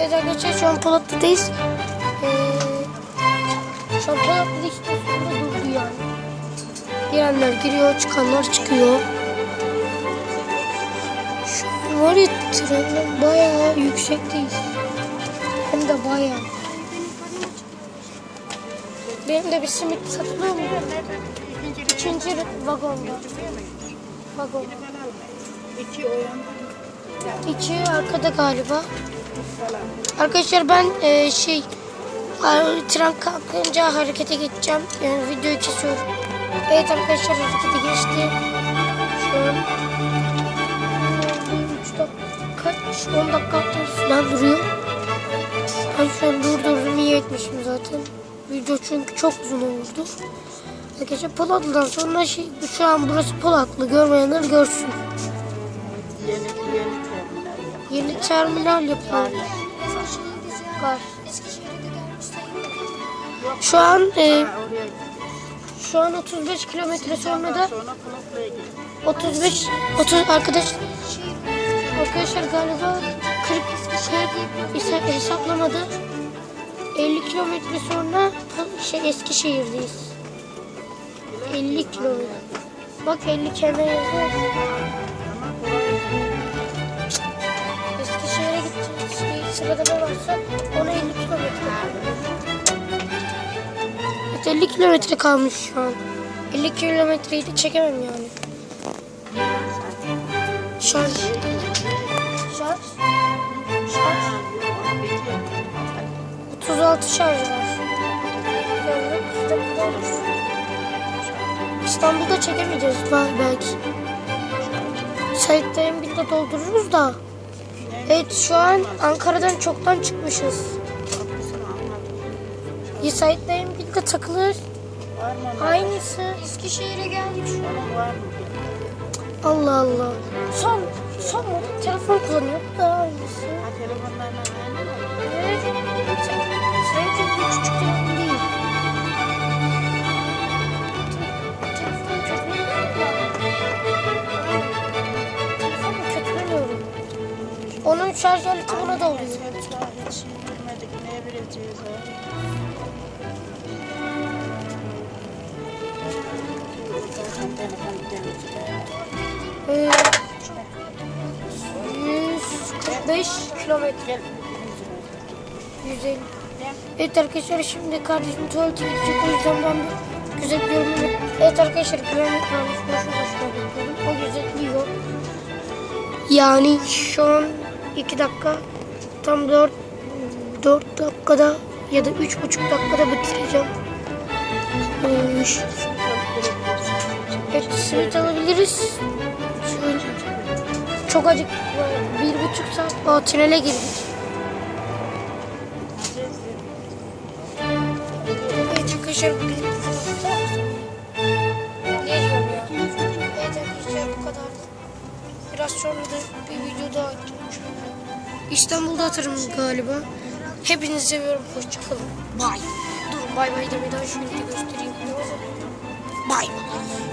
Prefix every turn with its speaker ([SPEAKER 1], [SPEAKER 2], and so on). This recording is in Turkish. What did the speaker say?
[SPEAKER 1] Evet arkadaşlar şu an Polatlı'dayız. Ee, şu an Polatlı'da istasyonda durdu yani. Girenler giriyor, çıkanlar çıkıyor. Şu var ya trenden bayağı yüksekteyiz. Hem de bayağı. Benim de bir simit satılıyor mu? İkinci vagonda. Vagon.
[SPEAKER 2] İki oyan
[SPEAKER 1] İki arkada galiba. Arkadaşlar ben e, şey tren kalkınca harekete geçeceğim. Yani videoyu kesiyorum. Evet arkadaşlar harekete geçti. Şu an 3 dakika kaç 10 dakika falan duruyor. Ben şu an durdurdum iyi etmişim zaten. Video çünkü çok uzun oldu. Arkadaşlar Polatlı'dan sonra şey, şu an burası Polatlı görmeyenler görsün.
[SPEAKER 2] yeni yeni terminal yap.
[SPEAKER 1] Yeni terminal yapıyor. Var. Şu an e, şu an 35 kilometre sonra da
[SPEAKER 2] sonra Kulaklı'ya gir.
[SPEAKER 1] 35 30 arkadaş arkadaşlar galiba 40 40 ise hesaplamada 50 kilometre sonra şey Eskişehir'deyiz. 50 kilometre. Bak 50 kemer yazıyor. Gideceğiz. Şey, sırada ne varsa ona 50 kilometre. Evet 50 kilometre kalmış şu an. 50 kilometreyi de çekemem yani. Şarj. Şarj. Şarj. 36 şarj var. Evet, işte bu da olur. İstanbul'da çekemeyeceğiz bel- belki. Sayıttayım bir de doldururuz da. Evet şu an Ankara'dan çoktan çıkmışız. Ya Sayıttayım bir de takılır. Aynısı Eskişehir'e gelmiş. Allah Allah. Son, son telefon kullanıyor. Da aynısı.
[SPEAKER 2] Ha telefonlarla aynı mı?
[SPEAKER 1] Evet. Sen, sen çok bir küçük şarj aleti buna da oluyor.
[SPEAKER 2] Hiç bilmedik ne bileceğiz abi.
[SPEAKER 1] Ee, 145 kilometre. 150. Evet arkadaşlar şimdi kardeşim tuvalete gidecek o yüzden ben bir güzel bir yap- Evet arkadaşlar güvenlik varmış boşu boşuna bekledim. O gözetliyor. Yani şu an 2 dakika tam 4 4 dakikada ya da 3,5 dakikada bitireceğim. Ee, Evet simit alabiliriz. Çok acık bir buçuk saat o tünele girdik. Evet arkadaşlar Biraz sonra da bir video daha atacağım. İstanbul'da atarım galiba. Hepinizi seviyorum. Hoşçakalın. Bay. Dur bay bay demeden şunu bir göstereyim. Bay bay.